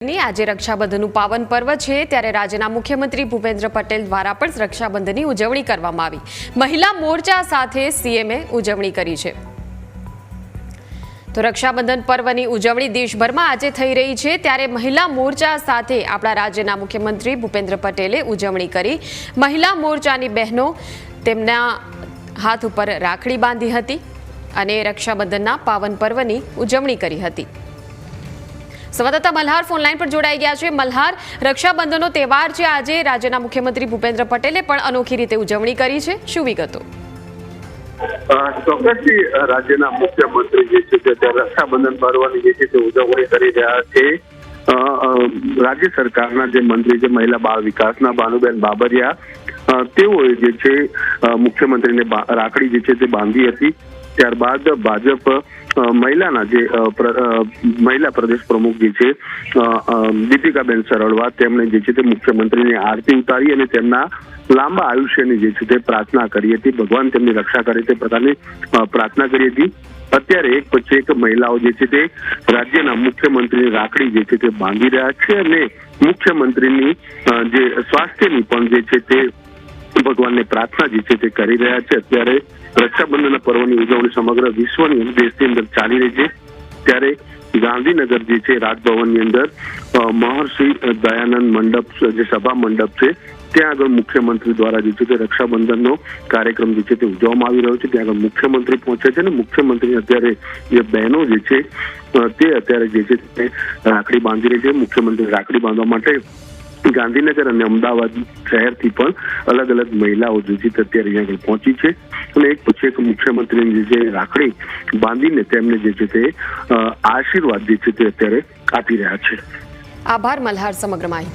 આજે રક્ષાબંધનનું પાવન પર્વ છે, ત્યારે રાજ્યના મુખ્યમંત્રી ભૂપેન્દ્ર પટેલ દ્વારા પણ રક્ષાબંધનની ઉજવણી કરવામાં આવી. મહિલા મોરચા સાથે સીએમએ ઉજવણી કરી છે. તો રક્ષાબંધન પર્વની ઉજવણી દેશભરમાં આજે થઈ રહી છે, ત્યારે મહિલા મોરચા સાથે આપણા રાજ્યના મુખ્યમંત્રી ભૂપેન્દ્ર પટેલે ઉજવણી કરી. મહિલા મોરચાની બહેનો તેમના હાથ ઉપર રાખડી બાંધી હતી અને રક્ષાબંધનના પાવન પર્વની ઉજવણી કરી હતી. સંવાદદાતા મલ્હાર ફોનલાઈન પર જોડાઈ ગયા છે. મલ્હાર, રક્ષાબંધનનો તહેવાર છે. આજે રાજ્યના મુખ્યમંત્રી ભૂપેન્દ્ર પટેલે પણ અનોખી રીતે ઉજવણી કરી છે. શું વિગતો? ચોક્કસથી રાજ્યના મુખ્યમંત્રી જે છે તે રક્ષાબંધન પર્વની જે છે તે ઉજવણી કરી રહ્યા છે. રાજ્ય સરકારના જે મંત્રી છે, મહિલા બાળ વિકાસના ભાનુબેન બાબરિયા તેઓએ જે છે મુખ્યમંત્રીને રાખડી જે છે તે બાંધી હતી. ત્યારબાદ ભાજપ મહિલાના જે મહિલા પ્રદેશ પ્રમુખ જે છે દીપિકાબેન સરળવા, તેમણે જે છે તે મુખ્યમંત્રીની આરતી ઉતારી અને તેમના લાંબા આયુષ્યની જે છે તે પ્રાર્થના કરી હતી. ભગવાન તેમની રક્ષા કરે તે પ્રકારની પ્રાર્થના કરી હતી. અત્યારે એક પછી એક મહિલાઓ જે છે તે રાજ્યના મુખ્યમંત્રીની રાખડી જે છે તે બાંધી રહ્યા છે અને મુખ્યમંત્રીની જે સ્વાસ્થ્યની પણ જે છે તે ભગવાનને પ્રાર્થના જે છે તે કરી રહ્યા છે. અત્યારે રક્ષાબંધનના પર્વની ઉજવણી સમગ્ર વિશ્વની દેશની અંદર ચાલી રહી છે. ત્યારે ગાંધીનગર જે છે, રાજભવનની અંદર મહર્ષિ દયાનંદ મંડપ, જે સભા મંડપ છે, ત્યાં આગળ મુખ્યમંત્રી દ્વારા જે છે તે રક્ષાબંધનનો કાર્યક્રમ જે છે તે ઉજવવામાં આવી રહ્યો છે. ત્યાં આગળ મુખ્યમંત્રી પહોંચે છે અને મુખ્યમંત્રી અત્યારે જે બહેનો જે છે તે અત્યારે જે છે તે રાખડી બાંધી રહી છે. મુખ્યમંત્રી રાખડી બાંધવા માટે ગાંધીનગર અને અમદાવાદ શહેરથી પણ અલગ અલગ મહિલાઓ જે અત્યારે અહીંયા આગળ પહોંચી છે. અને એક પછી એક મુખ્યમંત્રીની જે રાખડી બાંધીને તેમને જે છે તે આશીર્વાદ જે છે તે અત્યારે આપી રહ્યા છે. આભાર, મલ્હાર સમગ્ર માહિતી.